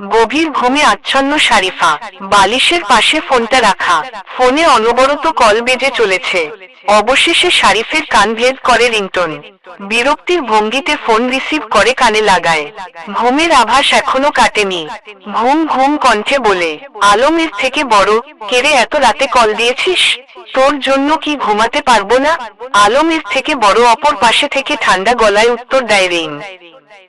গভীর ঘুমে আচ্ছন্ন শারিফা বালিশের পাশে ফোনটা রাখা। ফোনে অনবরত কল বেজে চলেছে। অবশেষে শারিফের কান ভেদ করে রিংটন। বিরক্তির ভঙ্গিতে ফোন রিসিভ করে কানে লাগায়। ঘুমের আভাস এখনও কাটেনি। ঘুম ঘুম কণ্ঠে বলে আলমের থেকে বড় কেড়ে এত রাতে কল দিয়েছিস? তোর জন্য কি ঘুমাতে পারব না? আলমের থেকে বড় অপর পাশে থেকে ঠান্ডা গলায় উত্তর দেয় রিং।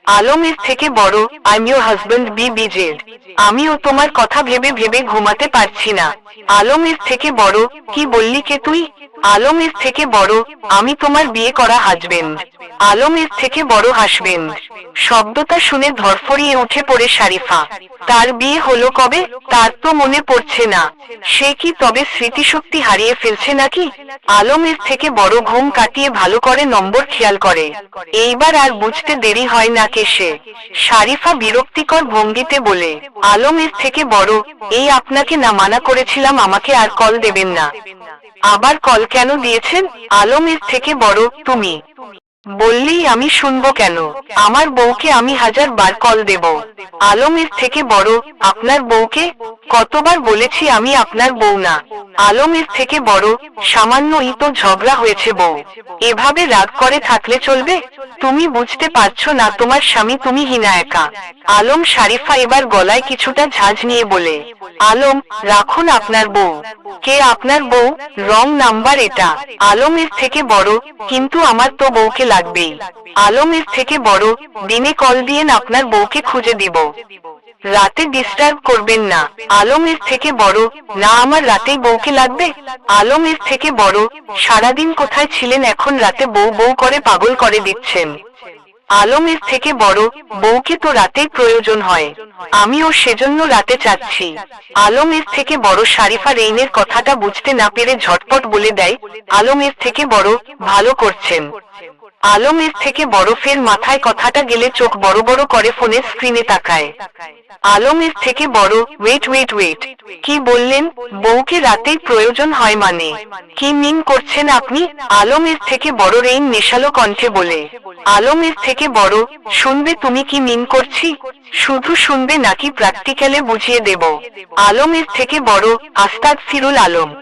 আলমের থেকে বড় I'm your husband B BZ আমিও তোমার কথা ভেবে ভেবে ঘুমাতে পারছি না। আলম এর থেকে বড়, কি বললি কে তুই? আলম এর থেকে বড়, আমি তোমার বিয়ে করা হাজবেন্ড আলমের থেকে বড় হাসবেন্ড শব্দটা শুনে ধরফরিয়ে উঠে পড়ে শারিফা। তার বিয়ে হলো কবে? তার তো মনে পড়ছে না। সে কি তবে স্মৃতিশক্তি হারিয়ে ফেলছে নাকি? আলমের থেকে বড় ঘুম কাটিয়ে ভালো করে নম্বর খেয়াল করে। এইবার আর বুঝতে দেরি হয় না কে সে। শারিফা বিরক্তিকর ভঙ্গিতে বলে আলমের থেকে বড়, এই আপনাকে না মানা করেছিলাম আমাকে আর কল দেবেন না। আবার কল কেন দিয়েছেন? আলমের থেকে বড়, তুমি। বললেই আমি শুনব কেন? আমার বউকে আমি হাজার বার কল দেব। আলমের থেকে বড়, আপনার বউকে কতবার বলেছি আমি আপনার বউ না। আলমের থেকে বড়, সামান্যই তো ঝগড়া হয়েছে বউ। এভাবে রাগ করে থাকলে চলবে? তুমি বুঝতে পারছ না তোমার স্বামী তুমি হিনা একা আলম শারিফা এবার গলায় কিছুটা ঝাঁঝ নিয়ে বলে আলম, রাখুন আপনার বউ। কে আপনার বউ? রং নাম্বার এটা। আলমের থেকে বড়, কিন্তু আমার তো বউকে লাগবেই। আলমের থেকে বড়, দিনে কল দিয়েন আপনার বউকে খুঁজে দিব। রাতে ডিস্টার্ব করবেন না। আলমের থেকে বড়, না আমার রাতেই বউকে লাগবে? আলমের থেকে বড়, সারাদিন কোথায় ছিলেন এখন রাতে বউ বউ করে পাগল করে দিচ্ছেন। আলমের থেকে বড় বউকে তো রাতেই প্রয়োজন হয়। আমিও সেজন্য রাতে চাচ্ছি। আলমের থেকে বড় শারিফা রেইনের কথাটা বুঝতে না পেরে ঝটপট বলে দেয়, আলমের থেকে বড় ভালো করছেন। আলমের থেকে বরফের মাথায় কথাটা গেলে চোখ বড় বড় করে ফোনের স্ক্রিনে তাকায়। আলমের থেকে বড় ওয়েট ওয়েট ওয়েট কি বললেন? বউকে রাতেই প্রয়োজন হয় মানে। কি মিন করছেন আপনি? আলমের থেকে বড় রেইন নেশালো কণ্ঠে বলে। আলমের থেকে বড়, শুনবে তুমি কি মিন করছি? শুধু শুনবে নাকি প্র্যাকটিক্যালে বুঝিয়ে দেব। আলমের থেকে বড় আস্তাদ ফিরুল আলম।